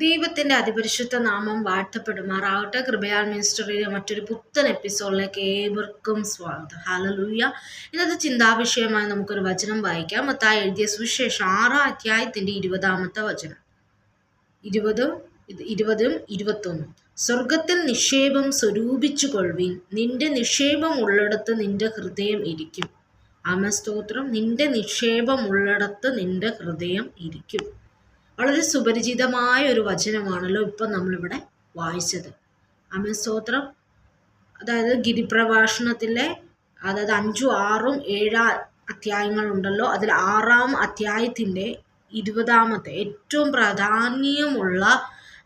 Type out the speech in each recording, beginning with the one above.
ദൈവത്തിന്റെ അതിപരിശുദ്ധ നാമം വാഴ്ത്തപ്പെടുമാറാവട്ടെ കൃപയാൽ മിനിസ്റ്ററിയുടെ മറ്റൊരു പുത്തൻ എപ്പിസോഡിലേക്ക് ഏവർക്കും സ്വാഗതം. ഹാലലൂയ ഇന്നത്തെ ചിന്താവിഷയമായി നമുക്കൊരു വചനം വായിക്കാം. മത്തായി എഴുതിയ സുവിശേഷം ആറാം അധ്യായത്തിന്റെ ഇരുപതാമത്തെ വചനം. ഇരുപതും ഇരുപതും ഇരുപത്തൊന്നും. സ്വർഗത്തിൽ നിക്ഷേപം സ്വരൂപിച്ചു കൊള്ളുവിൻ നിന്റെ നിക്ഷേപം ഉള്ളിടത്ത് നിന്റെ ഹൃദയം ഇരിക്കും. ആമസ്തോത്രം നിന്റെ നിക്ഷേപം ഉള്ളിടത്ത് നിന്റെ ഹൃദയം ഇരിക്കും. വളരെ സുപരിചിതമായ ഒരു വചനമാണല്ലോ ഇപ്പം നമ്മളിവിടെ വായിച്ചത്. അമേ സ്തോത്രം അതായത് ഗിരിപ്രഭാഷണത്തിലെ അതായത് അഞ്ചും ആറും ഏഴാ അധ്യായങ്ങളുണ്ടല്ലോ. അതിൽ ആറാം അധ്യായത്തിന്റെ ഇരുപതാമത്തെ ഏറ്റവും പ്രാധാന്യമുള്ള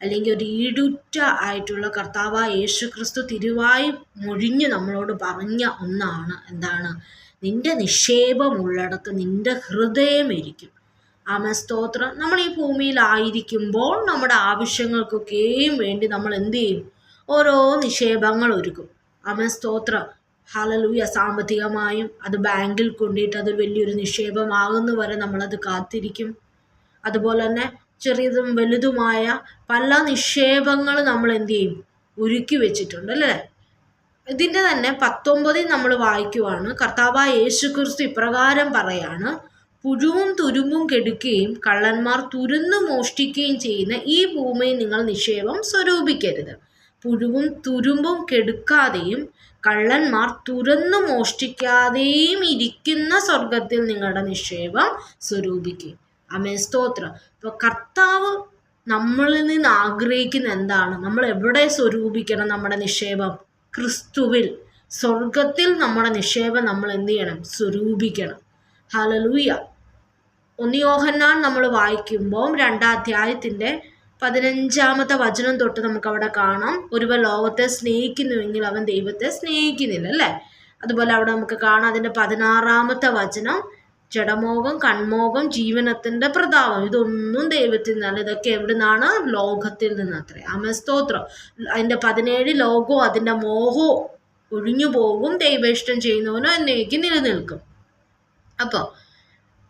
അല്ലെങ്കിൽ ഒരു ഈടുറ്റ ആയിട്ടുള്ള കർത്താവായ യേശു ക്രിസ്തു തിരുവായി മൊഴിഞ്ഞ് നമ്മളോട് പറഞ്ഞ ഒന്നാണ്. എന്താണ്? നിന്റെ നിക്ഷേപമുള്ളിടത്ത് നിന്റെ ഹൃദയം ഇരിക്കും. ആമ സ്തോത്രം നമ്മൾ ഈ ഭൂമിയിലായിരിക്കുമ്പോൾ നമ്മുടെ ആവശ്യങ്ങൾക്കൊക്കെയും വേണ്ടി നമ്മൾ എന്ത് ചെയ്യും? ഓരോ നിക്ഷേപങ്ങൾ ഒരുക്കും. ആമ സ്തോത്രം ഹലലൂയ സാമ്പത്തികമായും അത് ബാങ്കിൽ കൊണ്ടിട്ട് അത് വലിയൊരു നിക്ഷേപമാകുന്ന വരെ നമ്മളത് കാത്തിരിക്കും. അതുപോലെ തന്നെ ചെറിയതും വലുതുമായ പല നിക്ഷേപങ്ങൾ നമ്മൾ എന്ത് ചെയ്യും? ഒരുക്കി വെച്ചിട്ടുണ്ട് അല്ലേ? ഇതിന്റെ തന്നെ പത്തൊമ്പതിൽ നമ്മൾ വായിക്കുവാണ്. കർത്താവായ യേശു ക്രിസ്തു ഇപ്രകാരം പറയാണ്. പുഴുവും തുരുമ്പും കെടുക്കുകയും കള്ളന്മാർ തുരുന്നു മോഷ്ടിക്കുകയും ചെയ്യുന്ന ഈ ഭൂമിയെ നിങ്ങൾ നിക്ഷേപം സ്വരൂപിക്കരുത്. പുഴുവും തുരുമ്പും കെടുക്കാതെയും കള്ളന്മാർ തുരന്നു മോഷ്ടിക്കാതെയും ഇരിക്കുന്ന സ്വർഗത്തിൽ നിങ്ങളുടെ നിക്ഷേപം സ്വരൂപിക്കും. അമേ സ്തോത്രം. ഇപ്പൊ കർത്താവ് നമ്മളിൽ നിന്ന് ആഗ്രഹിക്കുന്ന എന്താണ്? നമ്മൾ എവിടെ സ്വരൂപിക്കണം നമ്മുടെ നിക്ഷേപം? ക്രിസ്തുവിൽ. സ്വർഗത്തിൽ നമ്മുടെ നിക്ഷേപം നമ്മൾ എന്ത് ചെയ്യണം? സ്വരൂപിക്കണം. ഹലലൂയ ഒന്നിയോഹന്നാൻ നമ്മൾ വായിക്കുമ്പോൾ രണ്ടാം അധ്യായത്തിന്റെ പതിനഞ്ചാമത്തെ വചനം തൊട്ട് നമുക്കവിടെ കാണാം. ഒരുവ ലോകത്തെ സ്നേഹിക്കുന്നുവെങ്കിൽ അവൻ ദൈവത്തെ സ്നേഹിക്കുന്നില്ല അല്ലേ? അതുപോലെ അവിടെ നമുക്ക് കാണാം അതിന്റെ പതിനാറാമത്തെ വചനം. ജഡമോഹം കൺമോഹം ജീവനത്തിന്റെ പ്രതാപം ഇതൊന്നും ദൈവത്തിൽ നിന്നല്ല. ഇതൊക്കെ എവിടെ നിന്നാണ് ലോകത്തിൽ നിന്ന് അത്രേ. അമസ്തോത്രം. അതിന്റെ പതിനേഴ് ലോകവും അതിന്റെ മോഹവും ഒഴിഞ്ഞു പോകും ദൈവേഷ്ടം ചെയ്യുന്നവനോ എന്നേക്ക് നിലനിൽക്കും. അപ്പോൾ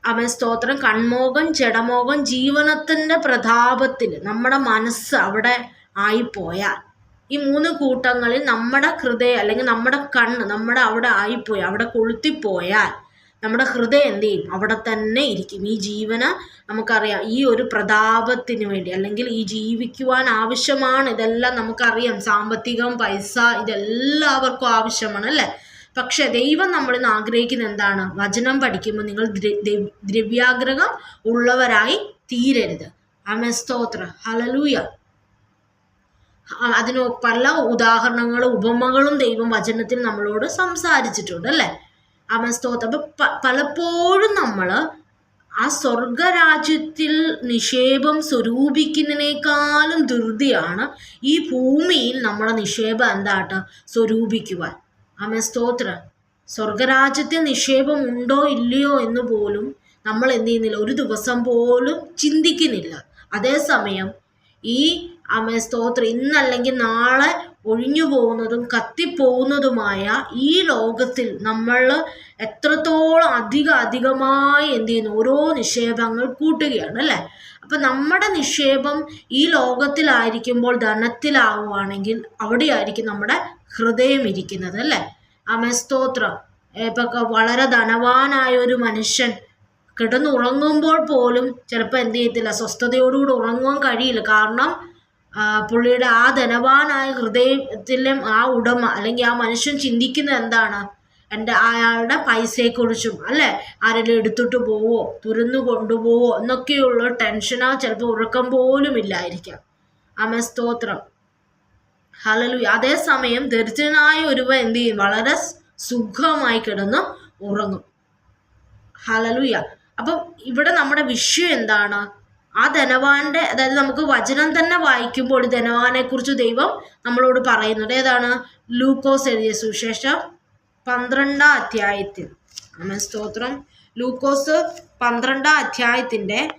അവൻ സ്തോത്രം. കൺമോകൻ ചെടമോകൻ ജീവനത്തിന്റെ പ്രതാപത്തിൽ നമ്മുടെ മനസ്സ് അവിടെ ആയിപ്പോയാൽ ഈ മൂന്ന് കൂട്ടങ്ങളിൽ നമ്മുടെ ഹൃദയം അല്ലെങ്കിൽ നമ്മുടെ കണ്ണ് നമ്മുടെ അവിടെ ആയിപ്പോയി അവിടെ കൊളുത്തിപ്പോയാൽ നമ്മുടെ ഹൃദയം എന്ത് ചെയ്യും? അവിടെ തന്നെ ഇരിക്കും. ഈ ജീവന നമുക്കറിയാം. ഈ ഒരു പ്രതാപത്തിന് വേണ്ടി അല്ലെങ്കിൽ ഈ ജീവിക്കുവാൻ ആവശ്യമാണ്. ഇതെല്ലാം നമുക്കറിയാം. സാമ്പത്തികം പൈസ ഇതെല്ലാവർക്കും ആവശ്യമാണ് അല്ലേ? പക്ഷെ ദൈവം നമ്മളിൽ നിന്ന് ആഗ്രഹിക്കുന്ന എന്താണ്? വചനം പഠിക്കുമ്പോൾ നിങ്ങൾ ദ്രവ്യാഗ്രഹം ഉള്ളവരായി തീരരുത്. അമസ്തോത്ര ഹലലൂയ അതിന് പല ഉദാഹരണങ്ങളും ഉപമകളും ദൈവം വചനത്തിൽ നമ്മളോട് സംസാരിച്ചിട്ടുണ്ട് അല്ലേ? അമസ്തോത്ര പലപ്പോഴും നമ്മൾ ആ സ്വർഗരാജ്യത്തിൽ നിക്ഷേപം സ്വരൂപിക്കുന്നതിനേക്കാളും ധൃതിയാണ് ഈ ഭൂമിയിൽ നമ്മുടെ നിക്ഷേപം എന്താട്ട്? സ്വരൂപിക്കുവാൻ. ആമ സ്തോത്ര. സ്വർഗരാജ്യത്തിൽ നിക്ഷേപം ഉണ്ടോ ഇല്ലയോ എന്ന് പോലും നമ്മൾ എന്ത് ചെയ്യുന്നില്ല. ഒരു ദിവസം പോലും ചിന്തിക്കുന്നില്ല. അതേസമയം ഈ ആമ സ്തോത്ര. ഇന്നല്ലെങ്കിൽ നാളെ ഒഴിഞ്ഞു പോകുന്നതും കത്തിപ്പോകുന്നതുമായ ഈ ലോകത്തിൽ നമ്മൾ എത്രത്തോളം അധിക അധികമായി എന്ത് ചെയ്യുന്നു? ഓരോ നിക്ഷേപങ്ങൾ കൂട്ടുകയാണ് അല്ലേ? അപ്പം നമ്മുടെ നിക്ഷേപം ഈ ലോകത്തിലായിരിക്കുമ്പോൾ ധനത്തിലാവുകയാണെങ്കിൽ അവിടെയായിരിക്കും നമ്മുടെ ഹൃദയം ഇരിക്കുന്നത് അല്ലേ? അമസ്തോത്രം ഇപ്പം വളരെ ധനവാനായ ഒരു മനുഷ്യൻ കിടന്നുറങ്ങുമ്പോൾ പോലും ചിലപ്പോൾ എന്ത് ചെയ്യത്തില്ല സ്വസ്ഥതയോടുകൂടി ഉറങ്ങുവാൻ കഴിയില്ല. കാരണം പുള്ളിയുടെ ആ ധനവാനായ ഹൃദയത്തിലും ആ ഉടമ അല്ലെങ്കിൽ ആ മനുഷ്യൻ ചിന്തിക്കുന്നത് എന്താണ്? എന്റെ അയാളുടെ പൈസയെക്കുറിച്ചും അല്ലേ? ആരെങ്കിലും എടുത്തിട്ട് പോവോ തുരന്നു കൊണ്ടുപോവോ എന്നൊക്കെയുള്ള ടെൻഷനാ ചിലപ്പോൾ ഉറക്കം പോലും ഇല്ലായിരിക്കാം. അമ സ്തോത്രം. ഹലലു അതേസമയം ദരിദ്രനായ ഒരുവ എന്ത് ചെയ്യും? വളരെ സുഖമായി കിടന്ന് ഉറങ്ങും. ഹലലുയ അപ്പം ഇവിടെ നമ്മുടെ വിഷയം എന്താണ്? ആ ധനവാന്റെ അതായത് നമുക്ക് വചനം തന്നെ വായിക്കുമ്പോൾ ധനവാനെ കുറിച്ച് ദൈവം നമ്മളോട് പറയുന്നുണ്ട് ഏതാണ്? ലൂക്കോസ് എഴുതിയ സുശേഷം പന്ത്രണ്ടാം അധ്യായത്തിൽ. അമൻ സ്തോത്രം. ലൂക്കോസ് പന്ത്രണ്ടാം അധ്യായത്തിന്റെ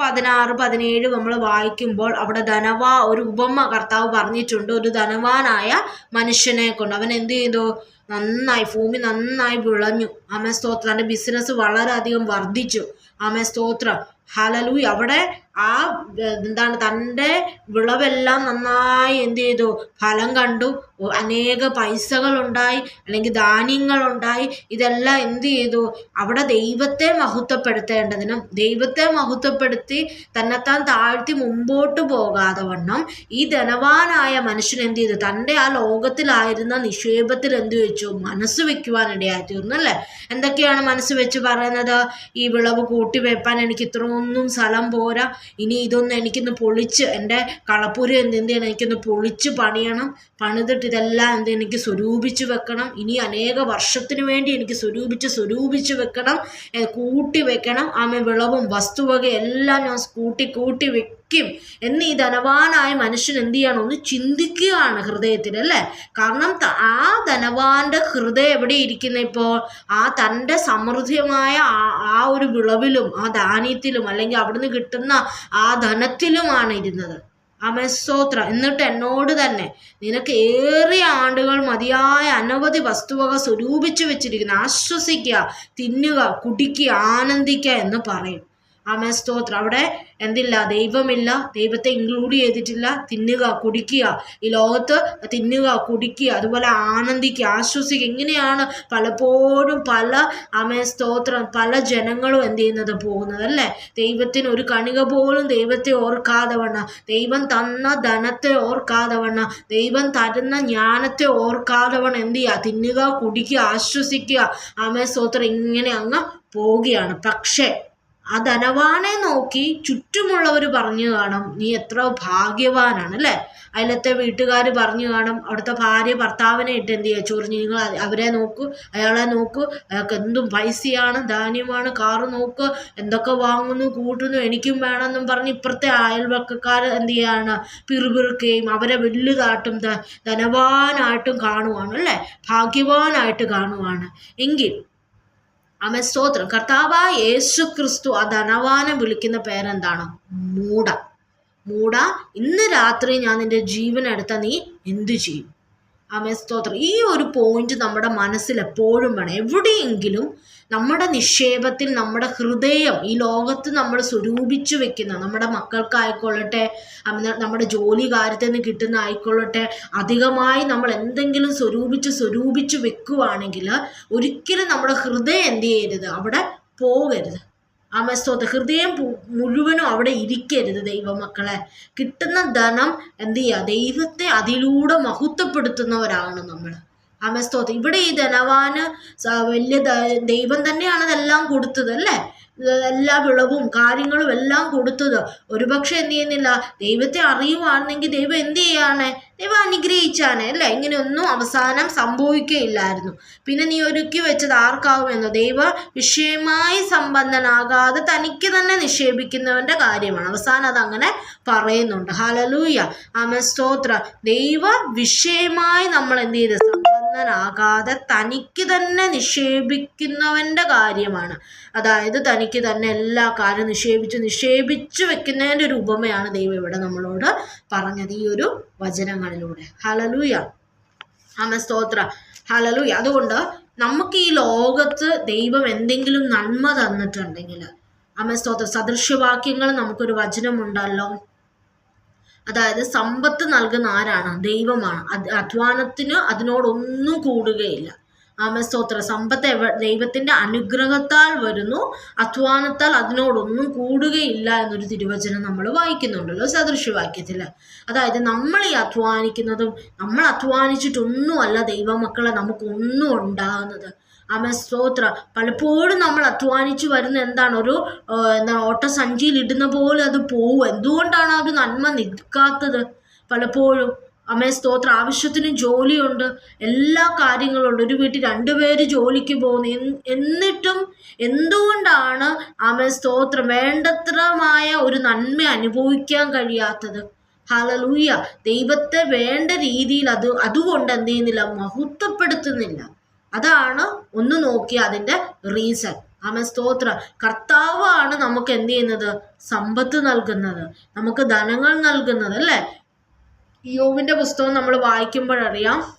പതിനാറ് പതിനേഴ് നമ്മൾ വായിക്കുമ്പോൾ അവിടെ ധനവാ ഒരു ഉപമ കർത്താവ് പറഞ്ഞിട്ടുണ്ട്. ഒരു ധനവാനായ മനുഷ്യനെ കൊണ്ട്. അവൻ എന്ത് ചെയ്തു? നന്നായി ഭൂമി നന്നായി വിളഞ്ഞു. ആമേ സ്തോത്രം. എന്റെ ബിസിനസ് വളരെയധികം വർദ്ധിച്ചു. ആമേ സ്തോത്രം. ഹലലു അവിടെ ആ എന്താണ് തന്റെ വിളവെല്ലാം നന്നായി എന്ത് ചെയ്തു? ഫലം കണ്ടു. അനേക പൈസകളുണ്ടായി. അല്ലെങ്കിൽ ധാന്യങ്ങളുണ്ടായി. ഇതെല്ലാം എന്ത് ചെയ്തു? അവിടെ ദൈവത്തെ മഹത്വപ്പെടുത്തേണ്ടതിനും ദൈവത്തെ മഹത്വപ്പെടുത്തി തന്നെത്താൻ താഴ്ത്തി മുമ്പോട്ട് പോകാതെ വണ്ണം ഈ ധനവാനായ മനുഷ്യൻ എന്ത് ചെയ്തു? തന്റെ ആ ലോകത്തിലായിരുന്ന നിക്ഷേപത്തിൽ എന്ത് വെച്ചു? മനസ്സ് വെക്കുവാനിടയായി തീർന്നു അല്ലേ? എന്തൊക്കെയാണ് മനസ്സ് വെച്ച് പറയുന്നത്? ഈ വിളവ് കൂട്ടിവെപ്പാൻ എനിക്ക് ഇത്രയൊന്നും സ്ഥലം പോരാ. ഇനി ഇതൊന്ന് എനിക്കൊന്ന് പൊളിച്ച് എന്റെ കളപ്പുര എന്ത് എന്ത് ചെയ്യണം എനിക്കൊന്ന് പൊളിച്ച് പണിയണം. പണിതിട്ട് ഇതെല്ലാം എന്ത് എനിക്ക് സ്വരൂപിച്ച് വെക്കണം. ഇനി അനേക വർഷത്തിന് വേണ്ടി എനിക്ക് സ്വരൂപിച്ച് സ്വരൂപിച്ച് വെക്കണം. കൂട്ടി വെക്കണം. ആമേ വിളവും വസ്തുവക എല്ലാം ഞാൻ കൂട്ടി കൂട്ടി വെക്കും എന്ന് ഈ ധനവാനായ മനുഷ്യൻ എന്ത് ചെയ്യണം? ഒന്ന് ചിന്തിക്കുകയാണ് ഹൃദയത്തിൽ അല്ലേ? കാരണം ആ ധനവാന്റെ ഹൃദയം എവിടെ ഇരിക്കുന്ന ഇപ്പോൾ? ആ തന്റെ സമൃദ്ധിയമായ ആ ഒരു വിളവിലും ആ ധാന്യത്തിലും അല്ലെങ്കിൽ അവിടുന്ന് കിട്ടുന്ന ആ ധനത്തിലുമാണ് ഇരുന്നത്. അമസ്തോത്ര എന്നിട്ട് എന്നോട് തന്നെ നിനക്ക് ഏറിയ ആണ്ടുകൾ മതിയായ അനവധി വസ്തുവക സ്വരൂപിച്ചു വെച്ചിരിക്കുന്നു. ആശ്വസിക്കുക തിന്നുക കുടിക്കുക ആനന്ദിക്കുക എന്ന് പറയും. ആമേ സ്തോത്രം. അവിടെ എന്തില്ല? ദൈവമില്ല. ദൈവത്തെ ഇൻക്ലൂഡ് ചെയ്തിട്ടില്ല. തിന്നുക കുടിക്കുക. ഈ ലോകത്ത് തിന്നുക കുടിക്കുക അതുപോലെ ആനന്ദിക്കുക ആശ്വസിക്കുക. ഇങ്ങനെയാണ് പലപ്പോഴും പല ആമേ സ്തോത്രം പല ജനങ്ങളും എന്ത് ചെയ്യുന്നത്? പോകുന്നത് അല്ലേ? ദൈവത്തിന് ഒരു കണിക പോലും ദൈവത്തെ ഓർക്കാതെ വണ്ണ ദൈവം തന്ന ധനത്തെ ഓർക്കാതെ വണ്ണ ദൈവം തരുന്ന ജ്ഞാനത്തെ ഓർക്കാതെ വണ്ണം എന്ത് ചെയ്യുക? തിന്നുക കുടിക്കുക ആശ്വസിക്കുക. ആമേ സ്തോത്രം. ഇങ്ങനെ അങ്ങ് പോവുകയാണ്. പക്ഷേ ആ ധനവാനെ നോക്കി ചുറ്റുമുള്ളവർ പറഞ്ഞു കാണും നീ എത്ര ഭാഗ്യവാനാണ് അല്ലേ? അതിലത്തെ വീട്ടുകാർ പറഞ്ഞു കാണും അവിടുത്തെ ഭാര്യ ഭർത്താവിനെ ഇട്ട് എന്ത് ചെയ്യുക ചൊറിഞ്ഞ് നിങ്ങൾ അവരെ നോക്കൂ അയാളെ നോക്കൂ അയാൾക്ക് എന്തും പൈസയാണ് ധാന്യമാണ് കാറ് നോക്ക് എന്തൊക്കെ വാങ്ങുന്നു കൂട്ടുന്നു എനിക്കും വേണമെന്നും പറഞ്ഞ് ഇപ്പുറത്തെ അയൽവക്കക്കാർ എന്ത് ചെയ്യാണ്? പിറുപിറുക്കുകയും അവരെ വലുതാട്ടും ധനവാനായിട്ടും കാണുവാണ് അല്ലേ? ഭാഗ്യവാനായിട്ട് കാണുവാണ്. എങ്കിൽ ആമേ സ്തോത്രം. കർത്താവായ യേശു ക്രിസ്തു ആ ധനവാനം വിളിക്കുന്ന പേരെന്താണ്? മൂട. മൂട ഇന്ന് രാത്രി ഞാൻ നിന്റെ ജീവൻ എടുത്ത നീ എന്തു ചെയ്യും? അമ്മ സ്തോത്രം. ഈ ഒരു പോയിന്റ് നമ്മുടെ മനസ്സിൽ എപ്പോഴും വേണം. എവിടെയെങ്കിലും നമ്മുടെ നിക്ഷേപത്തിൽ നമ്മുടെ ഹൃദയം ഈ ലോകത്ത് നമ്മൾ സ്വരൂപിച്ചു വെക്കുന്ന നമ്മുടെ മക്കൾക്കായിക്കൊള്ളട്ടെ നമ്മുടെ ജോലി കാര്യത്തിൽ നിന്ന് കിട്ടുന്ന ആയിക്കൊള്ളട്ടെ അധികമായി നമ്മൾ എന്തെങ്കിലും സ്വരൂപിച്ച് സ്വരൂപിച്ച് വെക്കുവാണെങ്കിൽ ഒരിക്കലും നമ്മുടെ ഹൃദയം എന്ത് ചെയ്യരുത്? അവിടെ പോകരുത്. ആമസ്തോത്ത് ഹൃദയം മുഴുവനും അവിടെ ഇരിക്കരുത് ദൈവമക്കളെ. കിട്ടുന്ന ധനം എന്ത് ചെയ്യുക? ദൈവത്തെ അതിലൂടെ മഹത്വപ്പെടുത്തുന്നവരാണ് നമ്മൾ. ആമസ്തോത്ത് ഇവിടെ ഈ ധനവാന് വലിയ ദൈവം തന്നെയാണ് അതെല്ലാം കൊടുത്തത് അല്ലേ? എല്ലാ വിളവും കാര്യങ്ങളും എല്ലാം കൊടുത്തത്. ഒരുപക്ഷെ എന്ത് ചെയ്യുന്നില്ല? ദൈവത്തെ അറിയുവാണെങ്കിൽ ദൈവം എന്ത് ചെയ്യാണ്? ദൈവം അനുഗ്രഹിച്ചാണ് അല്ലേ? ഇങ്ങനെയൊന്നും അവസാനം സംഭവിക്കുകയില്ലായിരുന്നു. പിന്നെ നീ ഒരുക്കി വെച്ചത് ആർക്കാവുമെന്നോ? ദൈവ വിഷയമായി സമ്പന്നനാകാതെ തനിക്ക് തന്നെ നിക്ഷേപിക്കുന്നവന്റെ കാര്യമാണ്. അവസാനം അതങ്ങനെ പറയുന്നുണ്ട്. ഹലലൂയ ആമ സ്തോത്ര. ദൈവ വിഷയമായി നമ്മൾ എന്ത് ചെയ്ത്? സമ്പന്നനാകാതെ തനിക്ക് തന്നെ നിക്ഷേപിക്കുന്നവന്റെ കാര്യമാണ്. അതായത് തനിക്ക് തന്നെ എല്ലാ കാര്യം നിക്ഷേപിച്ച് നിക്ഷേപിച്ച് വെക്കുന്നതിന്റെ ഒരു ഉപമയാണ് ദൈവം ഇവിടെ നമ്മളോട് പറഞ്ഞത് ഈ ഒരു വചനങ്ങളിലൂടെ. ഹലലൂയ ആമ സ്തോത്ര. ഹലലൂയ അതുകൊണ്ട് നമുക്ക് ഈ ലോകത്ത് ദൈവം എന്തെങ്കിലും നന്മ തന്നിട്ടുണ്ടെങ്കിൽ അമ്മ സ്തോത്ര. സദൃശ്യവാക്യങ്ങൾ നമുക്കൊരു വചനമുണ്ടല്ലോ. അതായത് സമ്പത്ത് നൽകുന്ന ആരാണ്? ദൈവമാണ്. അധ്വാനത്തിന് അതിനോടൊന്നും കൂടുകയില്ല. ആമസ്തോത്ര സമ്പത്ത് എവ ദൈവത്തിന്റെ അനുഗ്രഹത്താൽ വരുന്നു. അധ്വാനത്താൽ അതിനോടൊന്നും കൂടുകയില്ല എന്നൊരു തിരുവചനം നമ്മൾ വായിക്കുന്നുണ്ടല്ലോ സദൃശ്യവാക്യത്തിൽ അതായത് നമ്മൾ ഈ അധ്വാനിക്കുന്നതും നമ്മൾ അധ്വാനിച്ചിട്ടൊന്നുമല്ല ദൈവമക്കളെ നമുക്കൊന്നും ഉണ്ടാകുന്നത്. ആമ സ്തോത്ര. പലപ്പോഴും നമ്മൾ അധ്വാനിച്ചു വരുന്ന എന്താണ്? ഒരു എന്താ ഓട്ടസഞ്ചിയിൽ ഇടുന്ന പോലെ അത് പോവും. എന്തുകൊണ്ടാണ് ആ നന്മ നിൽക്കാത്തത്? പലപ്പോഴും അമ്മേ സ്തോത്ര. ആവശ്യത്തിന് ജോലിയുണ്ട്. എല്ലാ കാര്യങ്ങളുണ്ട് ഒരു വീട്ടിൽ രണ്ടുപേര് ജോലിക്ക് പോകുന്നു. എന്നിട്ടും എന്തുകൊണ്ടാണ് അമ്മേ സ്തോത്രം വേണ്ടത്രമായ ഒരു നന്മ അനുഭവിക്കാൻ കഴിയാത്തത്? ഹലലൂയ ദൈവത്തെ വേണ്ട രീതിയിൽ അത് അതുകൊണ്ട് എന്ത് ചെയ്യുന്നില്ല? മഹത്വപ്പെടുത്തുന്നില്ല. അതാണ് ഒന്ന് നോക്കിയ അതിന്റെ റീസൺ ആമ സ്തോത്ര. കർത്താവാണ് നമുക്ക് എന്ത് ചെയ്യുന്നത്? സമ്പത്ത് നൽകുന്നത്. നമുക്ക് ധനങ്ങൾ നൽകുന്നത് അല്ലേ? യോവിന്റെ പുസ്തകം നമ്മൾ വായിക്കുമ്പോഴറിയാം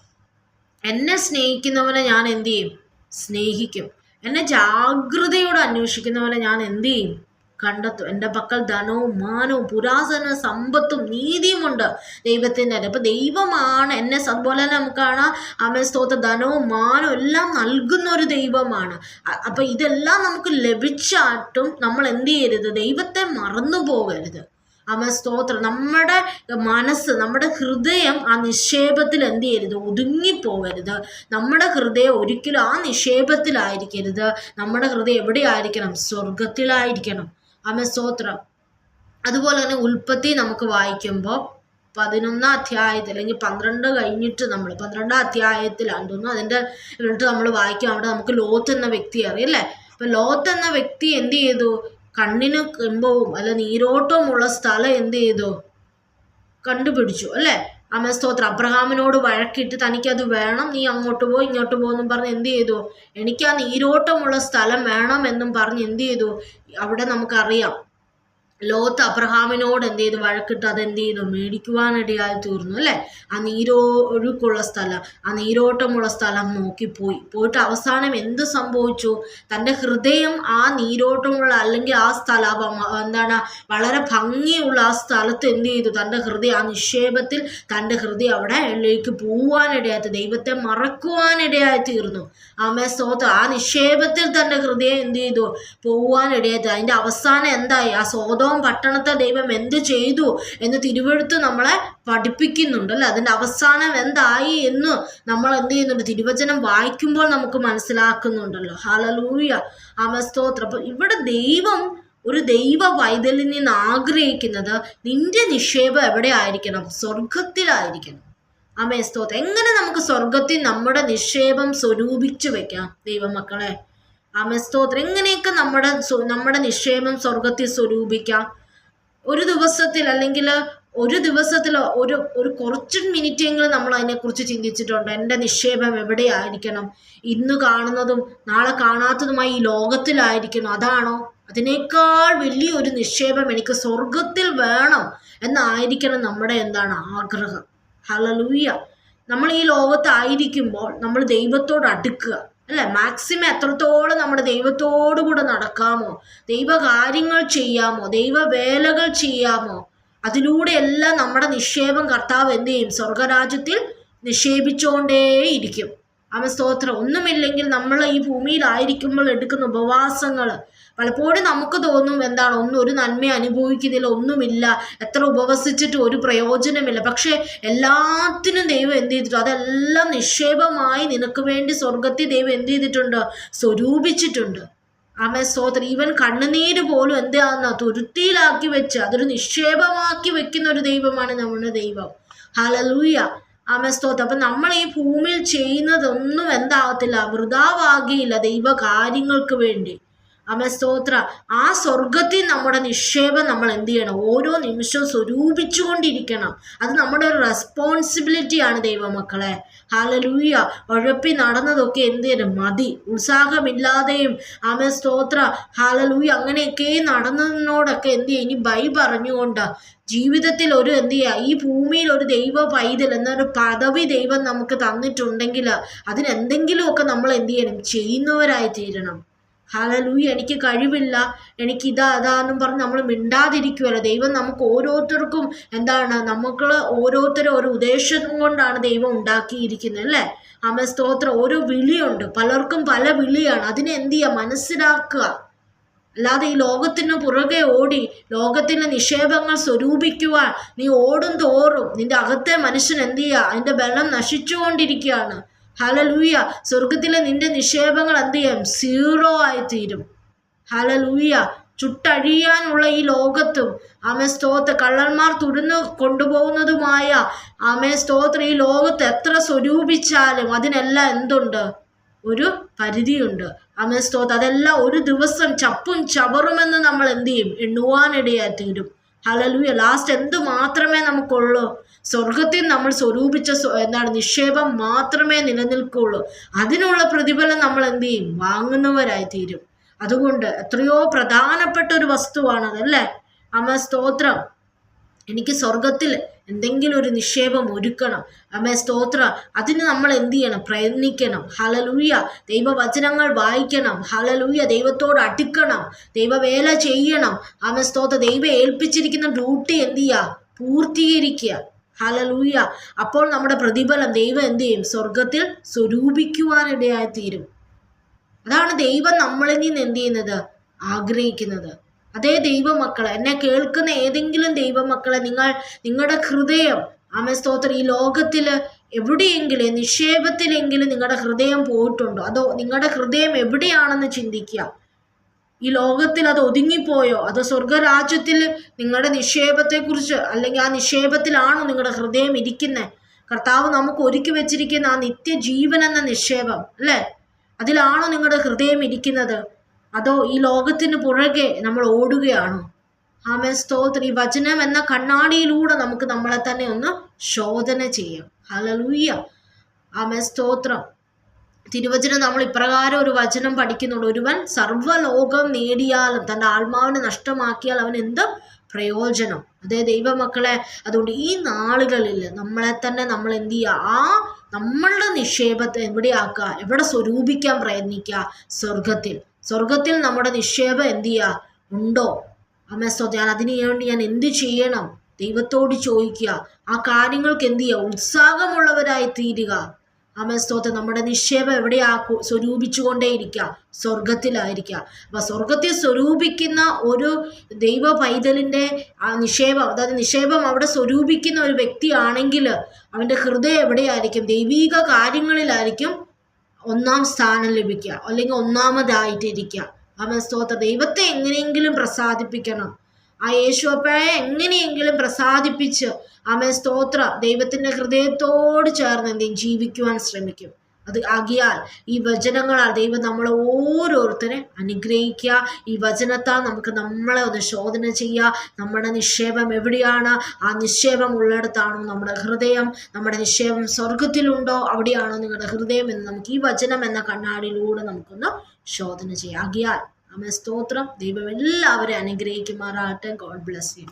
എന്നെ സ്നേഹിക്കുന്നവനെ ഞാൻ എന്ത് ചെയ്യും? സ്നേഹിക്കും. എന്നെ ജാഗ്രതയോടെ അന്വേഷിക്കുന്നവനെ ഞാൻ എന്ത് ചെയ്യും? കണ്ടെത്തും. എന്റെ പക്കൽ ധനവും മാനവും പുരാതന സമ്പത്തും നീതിയുമുണ്ട് ദൈവത്തിന്റെ അപ്പം ദൈവമാണ്. എന്നെ അതുപോലെ തന്നെ നമുക്ക് കാണാം. അമ്മ സ്തോത്ര. ധനവും മാനവും എല്ലാം നൽകുന്ന ഒരു ദൈവമാണ്. അപ്പം ഇതെല്ലാം നമുക്ക് ലഭിച്ചാട്ടും നമ്മൾ എന്ത് ചെയ്യരുത്? ദൈവത്തെ മറന്നു പോകരുത്. അമ്മ സ്തോത്രം. നമ്മുടെ മനസ്സ് നമ്മുടെ ഹൃദയം ആ നിക്ഷേപത്തിൽ എന്ത് ചെയ്യരുത്? ഒതുങ്ങിപ്പോകരുത്. നമ്മുടെ ഹൃദയം ഒരിക്കലും ആ നിക്ഷേപത്തിലായിരിക്കരുത്. നമ്മുടെ ഹൃദയം എവിടെയായിരിക്കണം? സ്വർഗത്തിലായിരിക്കണം അമ്മ സ്തോത്രം. അതുപോലെ തന്നെ ഉൽപ്പത്തി നമുക്ക് വായിക്കുമ്പോൾ പതിനൊന്നാം അധ്യായത്തിൽ അല്ലെങ്കിൽ പന്ത്രണ്ട് കഴിഞ്ഞിട്ട് നമ്മൾ പന്ത്രണ്ടാം അധ്യായത്തിലാണ് തോന്നുന്നു അതിന്റെ എന്നിട്ട് നമ്മൾ വായിക്കും. അവിടെ നമുക്ക് ലോത്ത് എന്ന വ്യക്തി അറിയാം അല്ലേ? അപ്പം ലോത്ത് എന്ന വ്യക്തി എന്ത് ചെയ്തു? കണ്ണിന് കിമ്പവും അല്ല നീരോട്ടവുമുള്ള സ്ഥലം എന്ത് ചെയ്തു? കണ്ടുപിടിച്ചു അല്ലേ? അമ്മ സ്തോത്രം. അബ്രഹാമിനോട് വഴക്കിട്ട് തനിക്കത് വേണം നീ അങ്ങോട്ട് പോ ഇങ്ങോട്ട് പോകുമെന്നും പറഞ്ഞ് എന്ത് ചെയ്തു? എനിക്ക് ആ നീരോട്ടമുള്ള സ്ഥലം വേണം എന്നും പറഞ്ഞ് എന്ത് ചെയ്തു? അവിടെ നമുക്കറിയാം. ലോത്ത് അബ്രഹാമിനോട് എന്ത് ചെയ്തു? വഴക്കിട്ട്. അതെന്ത് ചെയ്തു? മേടിക്കുവാനിടയായി തീർന്നു അല്ലേ? ആ നീരോ ഒഴുക്കുള്ള സ്ഥലം ആ നീരോട്ടമുള്ള സ്ഥലം നോക്കിപ്പോയി പോയിട്ട് അവസാനം എന്ത് സംഭവിച്ചു? തന്റെ ഹൃദയം ആ നീരോട്ടമുള്ള അല്ലെങ്കിൽ ആ സ്ഥലം എന്താണ് വളരെ ഭംഗിയുള്ള ആ സ്ഥലത്ത് എന്ത് ചെയ്തു? തന്റെ ഹൃദയം ആ നിക്ഷേപത്തിൽ തന്റെ ഹൃദയം അവിടെ എള്ളിലേക്ക് പോവാനിടയായി ദൈവത്തെ മറക്കുവാനിടയായി തീർന്നു. ആമേ സ്വത്ത് ആ നിക്ഷേപത്തിൽ തന്റെ ഹൃദയം എന്ത് ചെയ്തു? പോവാനിടയായി അതിന്റെ അവസാനം എന്തായി? ആ സ്വതോ സോതോം പട്ടണത്തെ ദൈവം എന്ത് ചെയ്തു എന്ന് തിരുവഴുത്ത് നമ്മളെ പഠിപ്പിക്കുന്നുണ്ട് അല്ലേ? അതിന്റെ അവസാനം എന്തായി എന്ന് നമ്മൾ എന്ത് ചെയ്യുന്നുണ്ട്? തിരുവചനം വായിക്കുമ്പോൾ നമുക്ക് മനസ്സിലാക്കുന്നുണ്ടല്ലോ. ഹാലലൂയ അമസ്തോത്ര അപ്പം ഇവിടെ ദൈവം ഒരു ദൈവ വൈതലിൽ നിന്ന് ആഗ്രഹിക്കുന്നത് നിന്റെ നിക്ഷേപം എവിടെ ആയിരിക്കണം സ്വർഗത്തിലായിരിക്കണം അമേ സ്തോത്രം. എങ്ങനെ നമുക്ക് സ്വർഗത്തിൽ നമ്മുടെ നിക്ഷേപം സ്വരൂപിച്ചു വെക്കാം ദൈവമക്കളെ? അമസ്തോത്രം. എങ്ങനെയൊക്കെ നമ്മുടെ നമ്മുടെ നിക്ഷേപം സ്വർഗത്തിൽ സ്വരൂപിക്കാം. ഒരു ദിവസത്തിൽ അല്ലെങ്കിൽ ഒരു ദിവസത്തിൽ ഒരു ഒരു കുറച്ച് മിനിറ്റെങ്കിലും നമ്മൾ അതിനെക്കുറിച്ച് ചിന്തിച്ചിട്ടുണ്ട്. എന്റെ നിക്ഷേപം എവിടെയായിരിക്കണം? ഇന്ന് കാണുന്നതും നാളെ കാണാത്തതുമായി ഈ ലോകത്തിലായിരിക്കണം. അതാണോ? അതിനേക്കാൾ വലിയൊരു നിക്ഷേപം എനിക്ക് സ്വർഗത്തിൽ വേണം എന്നായിരിക്കണം നമ്മുടെ എന്താണ് ആഗ്രഹം. ഹലലൂയ നമ്മൾ ഈ ലോകത്തായിരിക്കുമ്പോൾ നമ്മൾ ദൈവത്തോട് അടുക്കുക. അല്ല? മാക്സിമം എത്രത്തോളം നമ്മുടെ ദൈവത്തോടു കൂടെ നടക്കാമോ? ദൈവകാര്യങ്ങൾ ചെയ്യാമോ? ദൈവവേലകൾ ചെയ്യാമോ? അതിലൂടെ എല്ലാം നമ്മുടെ നിക്ഷേപം കർത്താവ് എന്ത് ചെയ്യും? സ്വർഗരാജ്യത്തിൽ നിക്ഷേപിച്ചുകൊണ്ടേയിരിക്കും അവൻ സ്തോത്രം. ഒന്നുമില്ലെങ്കിൽ നമ്മൾ ഈ ഭൂമിയിലായിരിക്കുമ്പോൾ എടുക്കുന്ന ഉപവാസങ്ങൾ പലപ്പോഴും നമുക്ക് തോന്നും എന്താണ് ഒന്നും ഒരു നന്മ അനുഭവിക്കുന്നില്ല ഒന്നുമില്ല എത്ര ഉപവസിച്ചിട്ട് ഒരു പ്രയോജനമില്ല. പക്ഷേ എല്ലാത്തിനും ദൈവം എന്ത് ചെയ്തിട്ടുണ്ട്? അതെല്ലാം നിക്ഷേപമായി നിനക്ക് വേണ്ടി സ്വർഗത്തിൽ ദൈവം എന്ത് ചെയ്തിട്ടുണ്ട്? സ്വരൂപിച്ചിട്ടുണ്ട്. ആമേ സ്തോത്രം. ഈവൻ കണ്ണുനീര് പോലും എന്താണെന്ന തുരുത്തിയിലാക്കി വെച്ച് അതൊരു നിക്ഷേപമാക്കി വെക്കുന്ന ഒരു ദൈവമാണ് നമ്മുടെ ദൈവം. ഹലലൂയ ആമേ സ്തോത്രം. അപ്പം നമ്മൾ ഈ ഭൂമിയിൽ ചെയ്യുന്നതൊന്നും എന്താകത്തില്ല വൃതാവാകിയില്ല ദൈവ കാര്യങ്ങൾക്ക് വേണ്ടി. അമ്മ സ്തോത്ര. ആ സ്വർഗത്തിൽ നമ്മുടെ നിക്ഷേപം നമ്മൾ എന്ത് ചെയ്യണം? ഓരോ നിമിഷവും സ്വരൂപിച്ചുകൊണ്ടിരിക്കണം. അത് നമ്മുടെ ഒരു റെസ്പോൺസിബിലിറ്റിയാണ് ദൈവമക്കളെ. ഹാലലൂയ ഉഴപ്പി നടന്നതൊക്കെ എന്ത് ചെയ്യണം? മതി. ഉത്സാഹമില്ലാതെയും. അമ്മ സ്തോത്ര. ഹാലലൂയ അങ്ങനെയൊക്കെ നടന്നതിനോടൊക്കെ എന്ത് ചെയ്യും? ഇനി ബൈ പറഞ്ഞുകൊണ്ട് ജീവിതത്തിൽ ഒരു എന്ത് ചെയ്യുക ഈ ഭൂമിയിൽ ഒരു ദൈവ പൈതൽ എന്നൊരു പദവി ദൈവം നമുക്ക് തന്നിട്ടുണ്ടെങ്കിൽ അതിനെന്തെങ്കിലുമൊക്കെ നമ്മൾ എന്ത് ചെയ്യണം? ചെയ്യുന്നവരായി തീരണം. ഹാലലൂയ എനിക്ക് കഴിവില്ല എനിക്ക് ഇതാ അതാന്നും പറഞ്ഞ് നമ്മൾ മിണ്ടാതിരിക്കുമല്ലോ ദൈവം നമുക്ക് ഓരോരുത്തർക്കും എന്താണ് നമുക്ക് ഓരോരുത്തരും ഒരു ഉദ്ദേശം കൊണ്ടാണ് ദൈവം ഉണ്ടാക്കിയിരിക്കുന്നത് അല്ലേ? അമ്മ സ്തോത്രം. ഓരോ വിളിയുണ്ട് പലർക്കും പല വിളിയാണ്. അതിനെ എന്ത് ചെയ്യുക? മനസ്സിലാക്കുക. അല്ലാതെ ഈ ലോകത്തിന് പുറകെ ഓടി ലോകത്തിന്റെ നിക്ഷേപങ്ങൾ സ്വരൂപിക്കുവാൻ നീ ഓടും തോറും നിന്റെ അകത്തെ മനുഷ്യൻ എന്ത് ചെയ്യുക? അതിന്റെ ബലം നശിച്ചുകൊണ്ടിരിക്കുകയാണ്. ഹലലൂയ സ്വർഗത്തിലെ നിന്റെ നിക്ഷേപങ്ങൾ എന്ത് ചെയ്യും? സീറോ തീരും ഹലലൂയ ചുട്ടഴിയാനുള്ള ഈ ലോകത്തും ആമേ സ്തോത്ര. കള്ളന്മാർ തുടർന്ന് കൊണ്ടുപോകുന്നതുമായ ആമേ സ്തോത്ര. ഈ ലോകത്ത് എത്ര സ്വരൂപിച്ചാലും അതിനെല്ലാം എന്തുണ്ട്? ഒരു പരിധിയുണ്ട്. ആമേ സ്തോത്ര. അതെല്ലാം ഒരു ദിവസം ചപ്പും ചവറുമെന്ന് നമ്മൾ എന്ത് ചെയ്യും? എണ്ണുവാനിടയായി തീരും ഹലലൂയ ലാസ്റ്റ് എന്ത് മാത്രമേ നമുക്കുള്ളൂ? സ്വർഗത്തിൽ നമ്മൾ സ്വരൂപിച്ച എന്താണ് നിക്ഷേപം മാത്രമേ നിലനിൽക്കുള്ളൂ. അതിനുള്ള പ്രതിഫലം നമ്മൾ എന്ത് ചെയ്യും? വാങ്ങുന്നവരായി തീരും. അതുകൊണ്ട് എത്രയോ പ്രധാനപ്പെട്ട ഒരു വസ്തുവാണത് അല്ലേ അമ്മ സ്തോത്രം. എനിക്ക് സ്വർഗത്തിൽ എന്തെങ്കിലും ഒരു നിക്ഷേപം ഒരുക്കണം. അമ്മേ സ്തോത്ര. അതിന് നമ്മൾ എന്ത് ചെയ്യണം? പ്രയത്നിക്കണം. ഹലലൂയ ദൈവവചനങ്ങൾ വായിക്കണം. ഹലലൂയ ദൈവത്തോട് അടുക്കണം. ദൈവവേല ചെയ്യണം. അമ്മ സ്തോത്ര. ദൈവം ഏൽപ്പിച്ചിരിക്കുന്ന ഡ്യൂട്ടി എന്ത് ചെയ്യുക? പൂർത്തീകരിക്കുക. ഹലലൂയ അപ്പോൾ നമ്മുടെ പ്രതിഫലം ദൈവം എന്ത് ചെയ്യും? സ്വർഗത്തിൽ സ്വരൂപിക്കുവാനിടയായി തീരും അതാണ് ദൈവം നമ്മളിൽ നിന്ന് എന്ത് ചെയ്യുന്നത്? ആഗ്രഹിക്കുന്നത്. അതേ ദൈവമക്കളെ എന്നെ കേൾക്കുന്ന ഏതെങ്കിലും ദൈവമക്കളെ നിങ്ങൾ നിങ്ങളുടെ ഹൃദയം ആമേ സ്തോത്രം ഈ ലോകത്തിൽ എവിടെയെങ്കിലും നിക്ഷേപത്തിലെങ്കിലും നിങ്ങളുടെ ഹൃദയം പോയിട്ടുണ്ടോ? അതോ നിങ്ങളുടെ ഹൃദയം എവിടെയാണെന്ന് ചിന്തിക്കുക. ഈ ലോകത്തിൽ അത് ഒതുങ്ങിപ്പോയോ? അതോ സ്വർഗരാജ്യത്തിൽ നിങ്ങളുടെ നിക്ഷേപത്തെക്കുറിച്ച് അല്ലെങ്കിൽ ആ നിക്ഷേപത്തിലാണോ നിങ്ങളുടെ ഹൃദയം ഇരിക്കുന്നത് കർത്താവ് നമുക്ക് ഒരുക്കി വെച്ചിരിക്കുന്ന ആ നിത്യജീവൻ എന്ന നിക്ഷേപം അല്ലേ? അതിലാണോ നിങ്ങളുടെ ഹൃദയം ഇരിക്കുന്നത്? അതോ ഈ ലോകത്തിന് പുറകെ നമ്മൾ ഓടുകയാണോ? ആമേ സ്തോത്രം. വചനം എന്ന കണ്ണാടിയിലൂടെ നമുക്ക് നമ്മളെ തന്നെ ഒന്ന് ശോധന ചെയ്യാം. ഹലലൂയ്യ ആമേ സ്തോത്രം. തിരുവചനം നമ്മൾ ഇപ്രകാരം ഒരു വചനം പഠിക്കുന്നുള്ളൂ ഒരുവൻ സർവലോകം നേടിയാലും തന്റെ ആത്മാവിനെ നഷ്ടമാക്കിയാൽ അവൻ എന്ത്? പ്രയോജനം. അതേ ദൈവമക്കളെ അതുകൊണ്ട് ഈ നാളുകളിൽ നമ്മളെ തന്നെ നമ്മൾ എന്ത് ചെയ്യുക? ആ നമ്മളുടെ നിക്ഷേപത്തെ എവിടെയാക്കുക? എവിടെ സ്വരൂപിക്കാൻ പ്രയത്നിക്കുക? സ്വർഗത്തിൽ സ്വർഗത്തിൽ നമ്മുടെ നിക്ഷേപം എന്ത് ചെയ്യുക? ഉണ്ടോ? അമ്മസ്തോ ഞാൻ അതിനു വേണ്ടി ഞാൻ എന്ത് ചെയ്യണം? ദൈവത്തോട് ചോദിക്കുക. ആ കാര്യങ്ങൾക്ക് എന്ത് ചെയ്യുക? ഉത്സാഹമുള്ളവരായി തീരുക അമസ്തോത്ത് നമ്മുടെ നിക്ഷേപം എവിടെയാ സ്വരൂപിച്ചുകൊണ്ടേയിരിക്കുക സ്വർഗത്തിലായിരിക്കുക അപ്പം സ്വർഗത്തിൽ സ്വരൂപിക്കുന്ന ഒരു ദൈവ പൈതലിന്റെ ആ നിക്ഷേപം അതായത് നിക്ഷേപം അവിടെ സ്വരൂപിക്കുന്ന ഒരു വ്യക്തിയാണെങ്കിൽ അവന്റെ ഹൃദയം എവിടെയായിരിക്കും? ദൈവീക കാര്യങ്ങളിലായിരിക്കും ഒന്നാം സ്ഥാനം ലഭിക്കുക. അല്ലെങ്കിൽ ഒന്നാമതായിട്ടിരിക്കുക. അവൻ സ്തോത്ര ദൈവത്തെ എങ്ങനെയെങ്കിലും പ്രസാദിപ്പിക്കണം. ആ യേശുവപ്പയെ എങ്ങനെയെങ്കിലും പ്രസാദിപ്പിച്ച് അമ്മ സ്തോത്ര. ദൈവത്തിന്റെ ഹൃദയത്തോട് ചേർന്ന് എന്തെയും ജീവിക്കുവാൻ ശ്രമിക്കും. അത് ആകിയാൽ ഈ വചനങ്ങളാൽ ദൈവം നമ്മളെ ഓരോരുത്തരെ അനുഗ്രഹിക്കുക. ഈ വചനത്താൽ നമുക്ക് നമ്മളെ ഒന്ന് ശോധന ചെയ്യുക. നമ്മുടെ നിക്ഷേപം എവിടെയാണ്? ആ നിക്ഷേപം ഉള്ളിടത്താണോ നമ്മുടെ ഹൃദയം? നമ്മുടെ നിക്ഷേപം സ്വർഗത്തിലുണ്ടോ അവിടെയാണോ നിങ്ങളുടെ ഹൃദയം എന്ന് നമുക്ക് ഈ വചനം എന്ന കണ്ണാടിയിലൂടെ നമുക്കൊന്ന് ശോധന ചെയ്യാം. ആകിയാൽ അമ്മ സ്തോത്രം. ദൈവം എല്ലാവരെയും അനുഗ്രഹിക്കുമാറാകട്ടെ. God bless you